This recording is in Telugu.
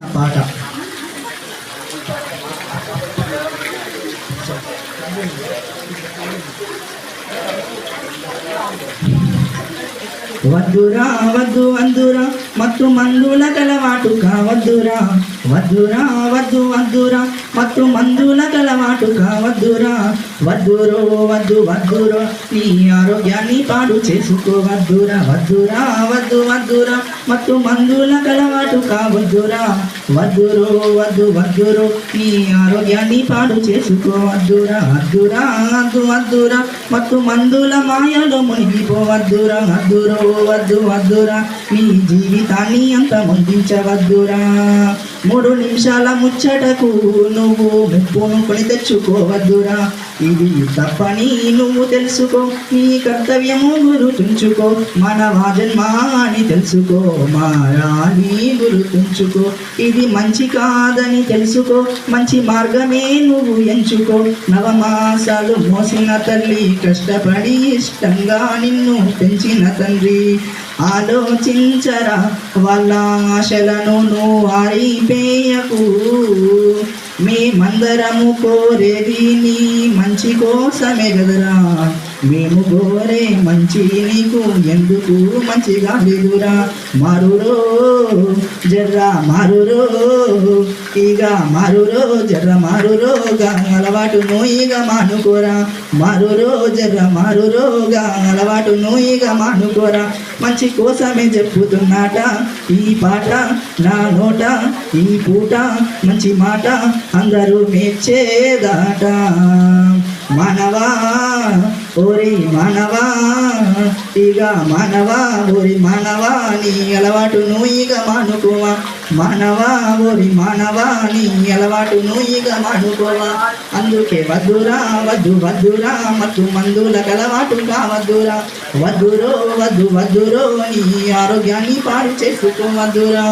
పాట. వద్దురా వద్దు అందురా మత్తు మందుల గలవాటు కావద్దురా. వద్దురా వద్దు వద్దురా. మత్తు మందుల గలవాటు కావద్దురా. వద్దురో వద్దు వద్దురో. నీ ఆరోగ్యాన్ని పాడు చేసుకోవద్దురా. వద్దురా వద్దు వద్దురా. మత్తు మందుల గలవాటు కావద్దురా. వద్దురో వద్దు వద్దురో. నీ ఆరోగ్యాన్ని పాడు చేసుకోవద్దురా. వద్దురా వద్దు వద్దురా. మత్తు మందుల మాయలో మునిగిపోవద్దురా. వద్దురో వద్దు వద్దురా. నీ దాన్ని అంత ముందించవద్దురా మూడు నిమిషాల ముచ్చటకు నువ్వు ముప్పును కొని తెచ్చుకోవద్దురా. ఇది తప్పని నువ్వు తెలుసుకో నీ కర్తవ్యము గురుతుంచుకో మన జన్మ అని తెలుసుకో మారాని గురుతుంచుకో ఇది మంచి కాదని తెలుసుకో మంచి మార్గమే నువ్వు ఎంచుకో. నవమాసాలు మోసిన తల్లి కష్టపడి ఇష్టంగా నిన్ను పెంచిన తండ్రి. ఆలోచించరా వాళ్ళ ఆశలను నువ్వు ఆరిపేయకు మేమందరము కోరేది నీ మంచి కోసమే కదరా మేము కోరే మంచి నీకు ఎందుకు మంచిగా లేదురా? మారురో జర్రా మారురో. ఇక మారురో జర్ర మారురో అలవాటు నోయిగ మానుకోరా. మారురో జర్ర మారురో అలవాటు నోయిగ మానుకోరా. మంచి కోసమే చెప్పుతున్నాట ఈ పాట నా నోట ఈ పూట మంచి మాట అందరూ మెచ్చేదాట. మానవా ఓరి మానవా ఇక మానవా ఓరి మానవా నీ అలవాటు నువ్వు ఇక మానుకోవా. మానవా ఓరి మానవా నీ అలవాటు నువ్వు మాడుకోవా అందుకే వద్దురా వద్దు వద్దురా మత్తు మందులకు అలవాటు కావద్దురా. వద్దురో వద్దు వద్దురో నీ ఆరోగ్యాన్ని పాడు చేసుకోవద్దురా